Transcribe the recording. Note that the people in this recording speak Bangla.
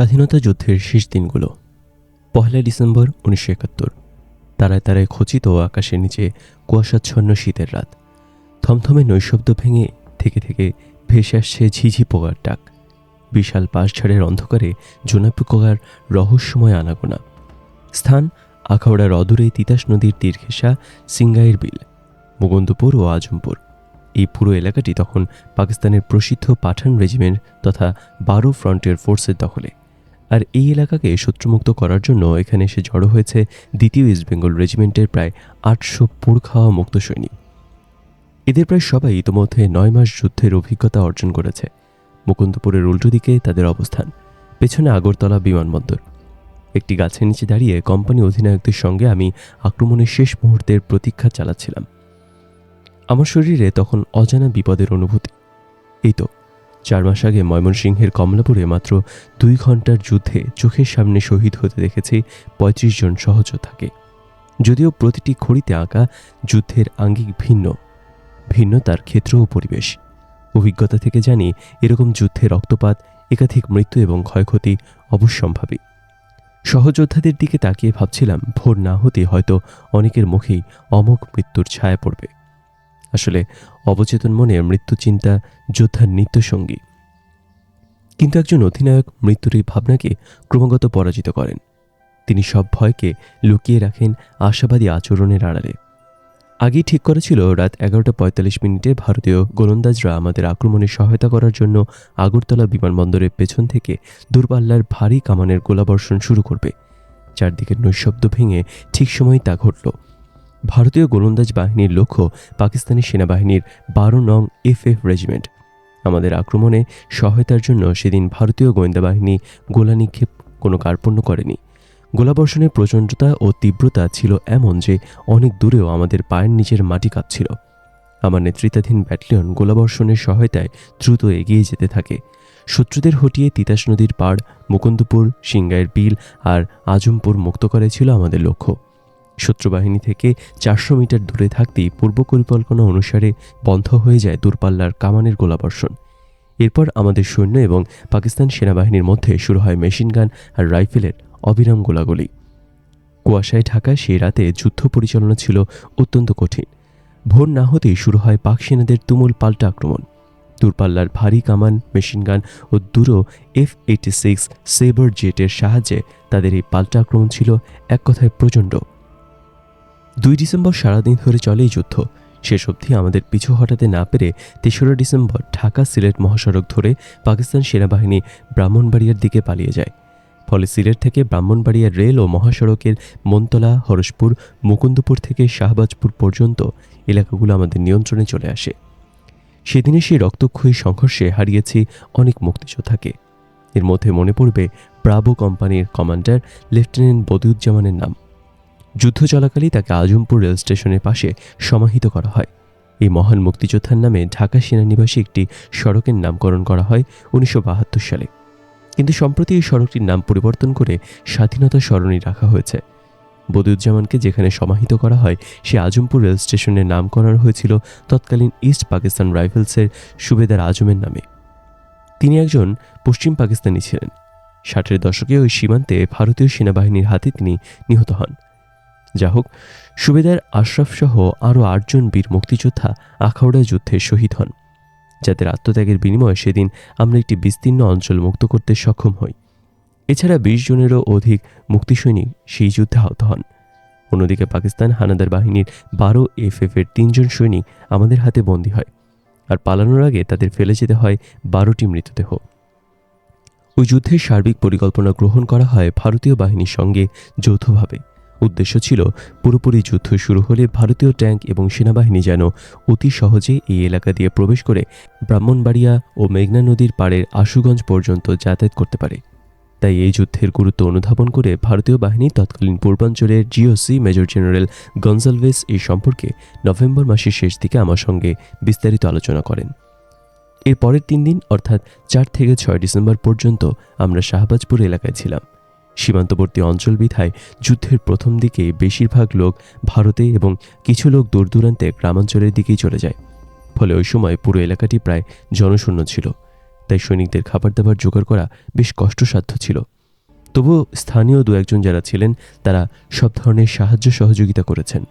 স্বাধীনতা যুদ্ধের শেষ দিনগুলো, পহেলা ডিসেম্বর উনিশশো একাত্তর, তারায় তারায় খচিত আকাশের নিচে কুয়াশাচ্ছন্ন শীতের রাত। থমথমে নৈশব্দ ভেঙে থেকে থেকে ভেসে আসছে ঝিঝি পোকার ডাক। বিশাল পাশঝাড়ের অন্ধকারে জোনাপি পোকার রহস্যময় আনাগোনা। স্থান, আখাউড়ার অদূরে তিতাস নদীর তীর ঘেঁষা সিঙ্গাইয়ের বিল মুগন্দপুর ও আজমপুর। এই পুরো এলাকাটি তখন পাকিস্তানের প্রসিদ্ধ পাঠান রেজিমেন্ট তথা বারো ফ্রন্টিয়ার ফোর্সের দখলে। আর এই এলাকাকে শত্রুমুক্ত করার জন্য এখানে এসে জড়ো হয়েছে দ্বিতীয় ইস্ট বেঙ্গল রেজিমেন্টের প্রায় আটশো পোড় খাওয়া মুক্ত সৈনিক। এদের প্রায় সবাই ইতোমধ্যে নয় মাস যুদ্ধের অভিজ্ঞতা অর্জন করেছে। মুকুন্দপুরের উল্টো দিকে তাদের অবস্থান, পেছনে আগরতলা বিমানবন্দর। একটি গাছের নিচে দাঁড়িয়ে কোম্পানি অধিনায়কদের সঙ্গে আমি আক্রমণের শেষ মুহূর্তের প্রতীক্ষা চালাচ্ছিলাম। আমার শরীরে তখন অজানা বিপদের অনুভূতি। এই তো চার মাস আগে ময়মনসিংহের কমলাপুরে মাত্র দুই ঘণ্টার যুদ্ধে চোখের সামনে শহীদ হতে দেখেছি পঁয়ত্রিশ জন সহযোদ্ধাকে। যদিও প্রতিটি খড়িতে আঁকা যুদ্ধের আঙ্গিক ভিন্ন ভিন্ন তার ক্ষেত্র ও পরিবেশ। অভিজ্ঞতা থেকে জানি এরকম যুদ্ধে রক্তপাত, একাধিক মৃত্যু এবং ক্ষয়ক্ষতি অবশ্যম্ভাবী। সহযোদ্ধাদের দিকে তাকিয়ে ভাবছিলাম, ভোর না হতে হয়তো অনেকের মুখেই অমোঘ মৃত্যুর ছায়া পড়বে। আসলে অবচেতন মনে মৃত্যু চিন্তা যোদ্ধার নিত্যসঙ্গী। কিন্তু একজন অধিনায়ক মৃত্যুর এই ভাবনাকে ক্রমাগত পরাজিত করেন। তিনি সব ভয়কে লুকিয়ে রাখেন আশাবাদী আচরণের আড়ালে। আগেই ঠিক করেছিল রাত এগারোটা পঁয়তাল্লিশ মিনিটে ভারতীয় গোলন্দাজরা আমাদের আক্রমণে সহায়তা করার জন্য আগরতলা বিমানবন্দরের পেছন থেকে দূরপাল্লার ভারী কামানের গোলাবর্ষণ শুরু করবে। চারদিকের নৈশব্দ ভেঙে ঠিক সময় তা ঘটল। ভারতীয় গোলন্দাজ বাহিনীর লক্ষ্য পাকিস্তানি সেনাবাহিনীর বারো নং এফ এফ রেজিমেন্ট। আমাদের আক্রমণে সহায়তার জন্য সেদিন ভারতীয় গোয়েন্দা বাহিনী গোলা নিক্ষেপ কোনো কার্পণ্য করেনি। গোলাবর্ষণের প্রচণ্ডতা ও তীব্রতা ছিল এমন যে অনেক দূরেও আমাদের পায়ের নিচের মাটি কাঁপছিল। আমার নেতৃত্বাধীন ব্যাটালিয়ন গোলাবর্ষণের সহায়তায় দ্রুত এগিয়ে যেতে থাকে। শত্রুদের হটিয়ে তিতাস নদীর পাড়, মুকুন্দপুর, সিংগাইয়ের বিল আর আজমপুর মুক্ত করাই ছিল আমাদের লক্ষ্য। শত্রুবাহিনী থেকে চারশো মিটার দূরে থাকতেই পূর্ব পরিকল্পনা অনুসারে বন্ধ হয়ে যায় দূরপাল্লার কামানের গোলাবর্ষণ। এরপর আমাদের সৈন্য এবং পাকিস্তান সেনাবাহিনীর মধ্যে শুরু হয় মেশিনগান আর রাইফেলের অবিরাম গোলাগুলি। কুয়াশায় ঢাকা সেই রাতে যুদ্ধ পরিচালনা ছিল অত্যন্ত কঠিন। ভোর না হতেই শুরু হয় পাক সেনাদের তুমুল পাল্টা আক্রমণ। দূরপাল্লার ভারী কামান মেশিনগান ও দুরো এফ এইটি সিক্স সেবার জেটের সাহায্যে তাদের এই পাল্টা আক্রমণ ছিল এক কথায় প্রচণ্ড। দুই ডিসেম্বর সারাদিন ধরে চলে এই যুদ্ধ। শেষ অবধি আমাদের পিছু হটাতে না পেরে তেসরা ডিসেম্বর ঢাকা সিলেট মহাসড়ক ধরে পাকিস্তান সেনাবাহিনী ব্রাহ্মণবাড়িয়ার দিকে পালিয়ে যায়। ফলে সিলেট থেকে ব্রাহ্মণবাড়িয়ার রেল ও মহাসড়কের মন্তলা, হরসপুর, মুকুন্দপুর থেকে শাহবাজপুর পর্যন্ত এলাকাগুলো আমাদের নিয়ন্ত্রণে চলে আসে। সেদিনে সেই রক্তক্ষয়ী সংঘর্ষে হারিয়েছি অনেক মুক্তিযোদ্ধাকে। এর মধ্যে মনে পড়বে ব্রাভো কোম্পানির কমান্ডার লেফটেন্যান্ট বদিউজ্জামানের নাম। যুদ্ধ চলাকালেই তাকে আজমপুর রেল স্টেশনের পাশে সমাহিত করা হয়। এই মহান মুক্তিযোদ্ধার নামে ঢাকা সেনানিবাসে একটি সড়কের নামকরণ করা হয় উনিশশো বাহাত্তর সালে। কিন্তু সম্প্রতি এই সড়কটির নাম পরিবর্তন করে স্বাধীনতা সরণি রাখা হয়েছে। বদিউজ্জামানকে যেখানে সমাহিত করা হয়, সে আজমপুর রেল স্টেশনের নাম করানো হয়েছিল তৎকালীন ইস্ট পাকিস্তান রাইফেলসের সুবেদার আজমের নামে। তিনি একজন পশ্চিম পাকিস্তানি ছিলেন। ষাটের দশকে ওই সীমান্তে ভারতীয় সেনাবাহিনীর হাতে তিনি নিহত হন। যা হোক, সুবেদার আশরাফ সহ আরও আটজন বীর মুক্তিযোদ্ধা আখাউড়া যুদ্ধে শহীদ হন। যাদের আত্মত্যাগের বিনিময়ে সেদিন আমরা একটি বিস্তীর্ণ অঞ্চল মুক্ত করতে সক্ষম হই। এছাড়া বিশ জনেরও অধিক মুক্তিসৈনিক সেই যুদ্ধে আহত হন। অন্যদিকে পাকিস্তান হানাদার বাহিনীর বারো এফ এর তিনজন সৈনিক আমাদের হাতে বন্দী হয় আর পালানোর আগে তাদের ফেলে যেতে হয় বারোটি মৃতদেহ। ওই যুদ্ধের সার্বিক পরিকল্পনা গ্রহণ করা হয় ভারতীয় বাহিনীর সঙ্গে যৌথভাবে। উদ্দেশ্য ছিল পুরোপুরি যুদ্ধ শুরু হলে ভারতীয় ট্যাঙ্ক এবং সেনাবাহিনী যেন অতি সহজে এই এলাকা দিয়ে প্রবেশ করে ব্রাহ্মণবাড়িয়া ও মেঘনা নদীর পাড়ের আশুগঞ্জ পর্যন্ত যাতায়াত করতে পারে। তাই এই যুদ্ধের গুরুত্ব অনুধাবন করে ভারতীয় বাহিনী তৎকালীন পূর্বাঞ্চলের জিওসি মেজর জেনারেল গনজালভেস এই সম্পর্কে নভেম্বর মাসের শেষ দিকে আমার সঙ্গে বিস্তারিত আলোচনা করেন। এর পরের তিন দিন, অর্থাৎ চার থেকে ছয় ডিসেম্বর পর্যন্ত আমরা শাহবাজপুর এলাকায় ছিলাম। সীমান্তবর্তী অঞ্চল বিধায় যুদ্ধের প্রথম দিকে বেশিরভাগ লোক ভারতে এবং কিছু লোক দূর দূরান্তে গ্রামাঞ্চলের দিকেই চলে যায়। ফলে ওই সময় পুরো এলাকাটি প্রায় জনশূন্য ছিল। তাই সৈনিকদের খাবার দাবার জোগাড় করা বেশ কষ্টসাধ্য ছিল। তবুও স্থানীয় দু একজন যারা ছিলেন, তারা সব ধরনের সাহায্য সহযোগিতা করেছেন।